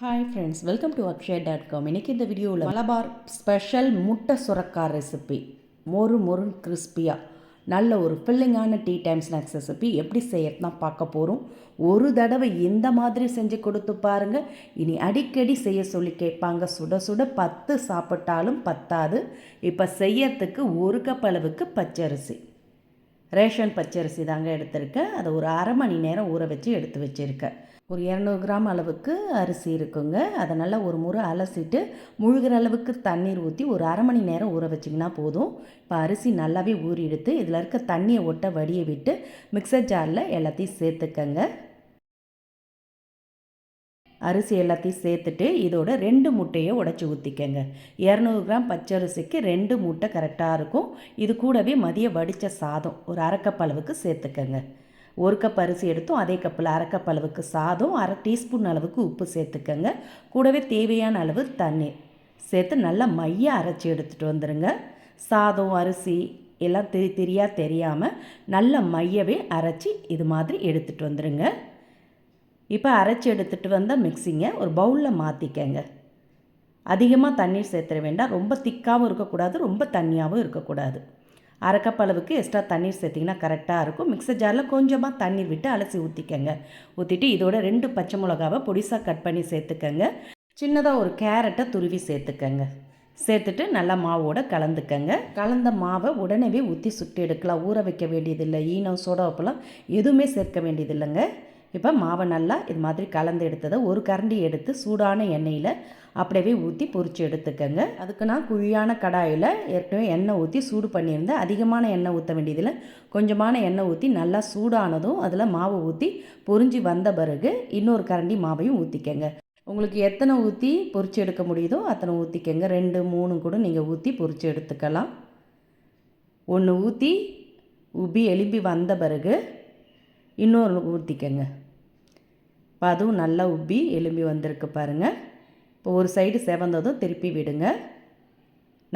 Hi friends welcome to Akshaya dot com இன்றைக்கி இந்த வீடியோவில் மலபார் ஸ்பெஷல் முட்டை சுரக்கா ரெசிபி மொறு மொறு கிறிஸ்பியாக நல்ல ஒரு ஃபில்லிங்கான டீ டைம் ஸ்நாக்ஸ் ரெசிபி எப்படி செய்யறது தான் பார்க்க போகிறோம் ஒரு தடவை இந்த மாதிரி செஞ்சு கொடுத்து பாருங்கள் இனி அடிக்கடி செய்ய சொல்லி கேட்பாங்க. சுட சுட பத்து சாப்பிட்டாலும் பத்தாது. இப்போ செய்யறதுக்கு ஒரு கப் அளவுக்கு பச்சரிசி. ரேஷன் பச்சரிசி தாங்க எடுத்திருக்கேன் அதை ஒரு அரை மணி நேரம் ஊற வச்சு எடுத்து வச்சுருக்கேன் ஒரு இரநூறு கிராம் அளவுக்கு அரிசி இருக்குங்க. அதை நல்லா ஒரு முறை அலசிட்டு முழுகிற அளவுக்கு தண்ணீர் ஊற்றி ஒரு அரை மணி நேரம் ஊற வச்சிங்கன்னா போதும். இப்போ அரிசி நல்லாவே ஊறி எடுத்து இதில் இருக்க தண்ணியை ஒட்ட வடியை விட்டு மிக்சர் ஜாரில் எல்லாத்தையும் சேர்த்துக்கங்க. அரிசி எல்லாத்தையும் சேர்த்துட்டு இதோட ரெண்டு முட்டையை உடச்சி ஊற்றிக்கங்க இரநூறு கிராம் பச்சரிசிக்கு ரெண்டு முட்டை கரெக்டாக இருக்கும். இது கூடவே மதிய வடித்த சாதம் ஒரு அரைக்கப் அளவுக்கு சேர்த்துக்கங்க. ஒரு கப் அரிசி எடுத்தோம் அதே கப்பில் அரை கப் அளவுக்கு சாதம் அரை டீஸ்பூன் அளவுக்கு உப்பு சேர்த்துக்கங்க. கூடவே தேவையான அளவு தண்ணீர் சேர்த்து நல்லா மைய அரைச்சி எடுத்துகிட்டு வந்துடுங்க சாதம் அரிசி எல்லாம் திரி திரியாக தெரியாமல் நல்ல மையவே அரைச்சி இது மாதிரி எடுத்துகிட்டு வந்துடுங்க இப்போ அரைச்சி எடுத்துகிட்டு வந்தால் மிக்சிங்கை ஒரு பவுலில் மாற்றிக்கங்க. அதிகமாக தண்ணீர் சேர்த்துட வேண்டாம். ரொம்ப திக்காகவும் இருக்கக்கூடாது ரொம்ப தண்ணியாகவும் இருக்கக்கூடாது. அரை அளவுக்கு எக்ஸ்ட்ரா தண்ணீர் சேர்த்திங்கன்னா கரெக்டாக இருக்கும். மிக்சர் ஜாரில் கொஞ்சமாக தண்ணீர் விட்டு அலசி ஊற்றிக்கங்க ஊற்றிட்டு இதோட ரெண்டு பச்சை மிளகாவை பொடிசாக கட் பண்ணி சேர்த்துக்கங்க. சின்னதாக ஒரு கேரட்டை துருவி சேர்த்துக்கங்க. சேர்த்துட்டு நல்லா மாவோட கலந்துக்கங்க. கலந்த மாவை உடனே ஊற்றி சுட்டு எடுக்கலாம். ஊற வைக்க வேண்டியதில்லை. ஈனம் சோடாப்பெல்லாம் எதுவுமே சேர்க்க வேண்டியதில்லைங்க. இப்போ மாவை நல்லா இது மாதிரி கலந்து எடுத்ததை ஒரு கரண்டி எடுத்து சூடான எண்ணெயில் அப்படியே ஊற்றி பொறிச்சு எடுத்துக்கோங்க. அதுக்கு நான் குழியான கடாயில் ஏற்கனவே எண்ணெய் ஊற்றி சூடு பண்ணியிருந்தேன். அதிகமான எண்ணெய் ஊற்ற வேண்டியதில் கொஞ்சமான எண்ணெய் ஊற்றி நல்லா சூடானதும் அதில் மாவை ஊற்றி பொறிஞ்சி வந்த பிறகு இன்னொரு கரண்டி மாவையும் ஊற்றிக்கங்க உங்களுக்கு எத்தனை ஊற்றி பொறிச்சு எடுக்க முடியுதோ அத்தனை ஊற்றிக்கங்க ரெண்டு மூணு கூட நீங்கள் ஊற்றி பொறிச்சு எடுத்துக்கலாம். ஒன்று ஊற்றி உபி எலும்பி வந்த பிறகு இன்னொரு ஊற்றிக்கங்க இப்போ அதுவும் நல்லா உப்பி எலும்பி வந்திருக்கு பாருங்கள் இப்போ ஒரு சைடு செவந்ததும் திருப்பி விடுங்க.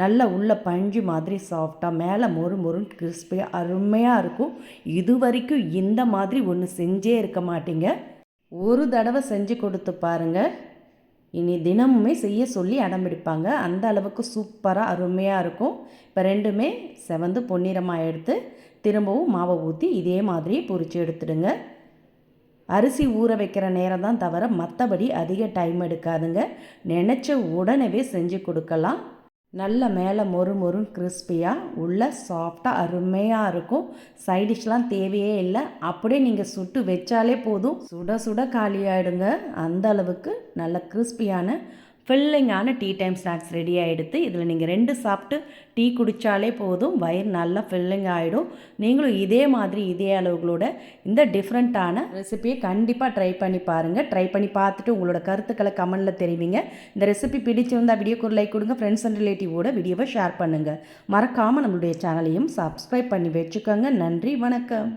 நல்லா உள்ள பஞ்சு மாதிரி சாஃப்டாக மேலே மொறு மொறுன்னு கிறிஸ்பியாக அருமையாக இருக்கும். இது வரைக்கும் இந்த மாதிரி ஒன்று செஞ்சே இருக்க மாட்டீங்க. ஒரு தடவை செஞ்சு கொடுத்து பாருங்கள் இனி தினமுமே செய்ய சொல்லி அடம்பிடிப்பாங்க அந்த அளவுக்கு சூப்பராக அருமையாக இருக்கும். இப்போ ரெண்டுமே செவந்து பொன்னிறமாக எடுத்து திரும்பவும் மாவை ஊற்றி இதே மாதிரியே பொறிச்சு எடுத்துடுங்க. அரிசி ஊற வைக்கிற நேரம் தான் தவிர மற்றபடி அதிக டைம் எடுக்காதுங்க. நினச்ச உடனே செஞ்சு கொடுக்கலாம். நல்ல மேலே மொறு மொறு கிறிஸ்பியாக உள்ள சாஃப்டாக அருமையாக இருக்கும். சைடிஷ்லாம் தேவையே இல்லை. அப்படியே நீங்கள் சுட்டு வச்சாலே போதும். சுட சுட காலியாயிடுங்க. அந்த அளவுக்கு நல்ல கிறிஸ்பியான ஃபில்லிங்கான டீ டைம் ஸ்நாக்ஸ் ரெடி ஆகிடுது இதில் நீங்கள் ரெண்டு சாப்பிட்டு டீ குடித்தாலே போதும் வயிறு நல்லா ஃபில்லிங் ஆகிடும் நீங்களும் இதே மாதிரி இதே அளவுகளோட இந்த டிஃப்ரெண்ட்டான ரெசிபியை கண்டிப்பாக ட்ரை பண்ணி பாருங்கள் ட்ரை பண்ணி பார்த்துட்டு உங்களோட கருத்துக்களை கமெண்டில் தெரிவிங்க. இந்த ரெசிபி பிடிச்சிருந்தால் வீடியோக்கு ஒரு லைக் கொடுங்க. ஃப்ரெண்ட்ஸ் அண்ட் ரிலேட்டிவோட வீடியோவை ஷேர் பண்ணுங்கள் மறக்காமல் நம்மளுடைய சேனலையும் சப்ஸ்கிரைப் பண்ணி வச்சுக்கோங்க. நன்றி வணக்கம்.